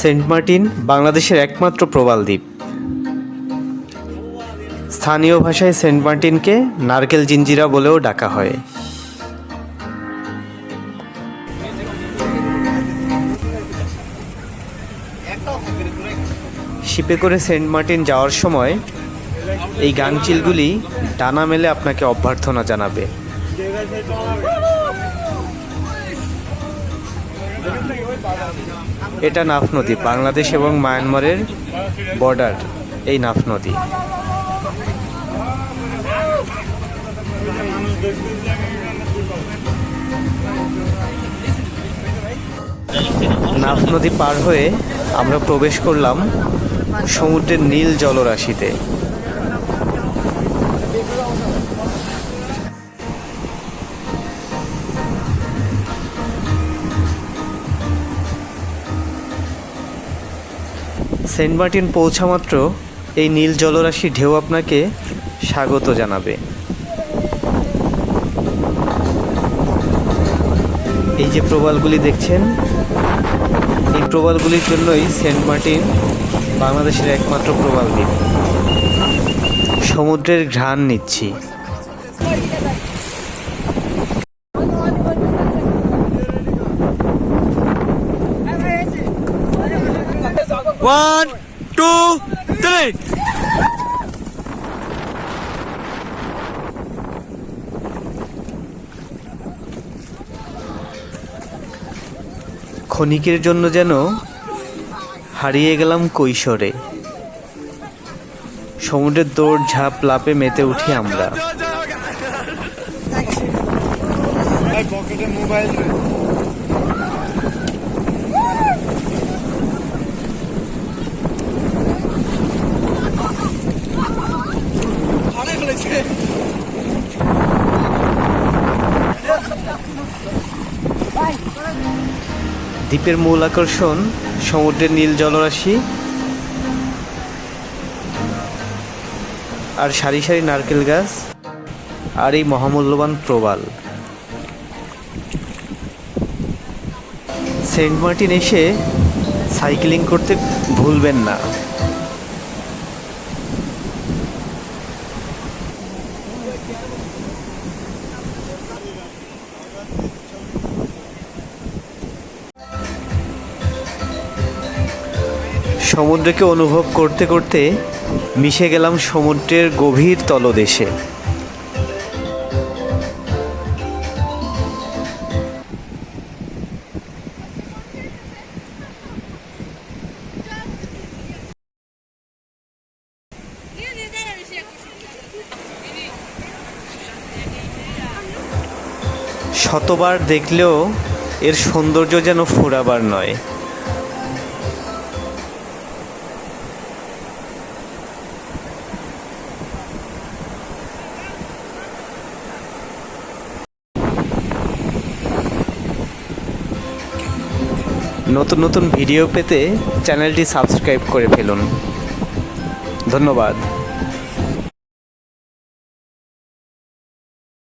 Saint Martin বাংলাদেশের একমাত্র প্রবাল দ্বীপ। স্থানীয় ভাষায় সেন্ট মার্টিনকে নারকেল জিঞ্জিরা বলেও ডাকা হয়। শিপে করে সেন্ট মার্টিন যাওয়ার সময় এই গাংচিলগুলি ডানা মেলে আপনাকে অভ্যর্থনা জানাবে। এটা নাফ নদী, বাংলাদেশ এবং মায়ানমারের বর্ডার, এই নাফ নদী। নাফ নদী পার হয়ে আমরা প্রবেশ করলাম সমুদ্রের নীল জলরাশিতে। সেন্ট মার্টিন পৌঁছামাত্র এই নীল জলরাশি ঢেউ আপনাকে স্বাগত জানাবে। এই যে প্রবালগুলি দেখছেন, এই প্রবালগুলির জন্যই সেন্ট মার্টিন বাংলাদেশের একমাত্র প্রবাল দ্বীপ। সমুদ্রের ঘ্রাণ নিচ্ছি। ওয়ান টু থ্রি ক্ষণিকের জন্য যেন হারিয়ে গেলাম কৈশোরে। সমুদ্রের দৌড় ঝাঁপ লাপে মেতে উঠি আমরা। মোবাইল দ্বীপের মূল আকর্ষণ সমুদ্রের নীল জলরাশি আর সারি সারি নারকেল গাছ আর এই মহামূল্যবান প্রবাল। সেন্ট মার্টিন এসে সাইক্লিং করতে ভুলবেন না। সমুদ্রকে অনুভব করতে করতে মিশে গেলাম সমুদ্রের গভীর তলদেশে। শতবার দেখলেও এর সৌন্দর্য যেন ফুরাবার নয়। নতুন নতুন ভিডিও পেতে চ্যানেলটি সাবস্ক্রাইব করে ফেলুন। ধন্যবাদ।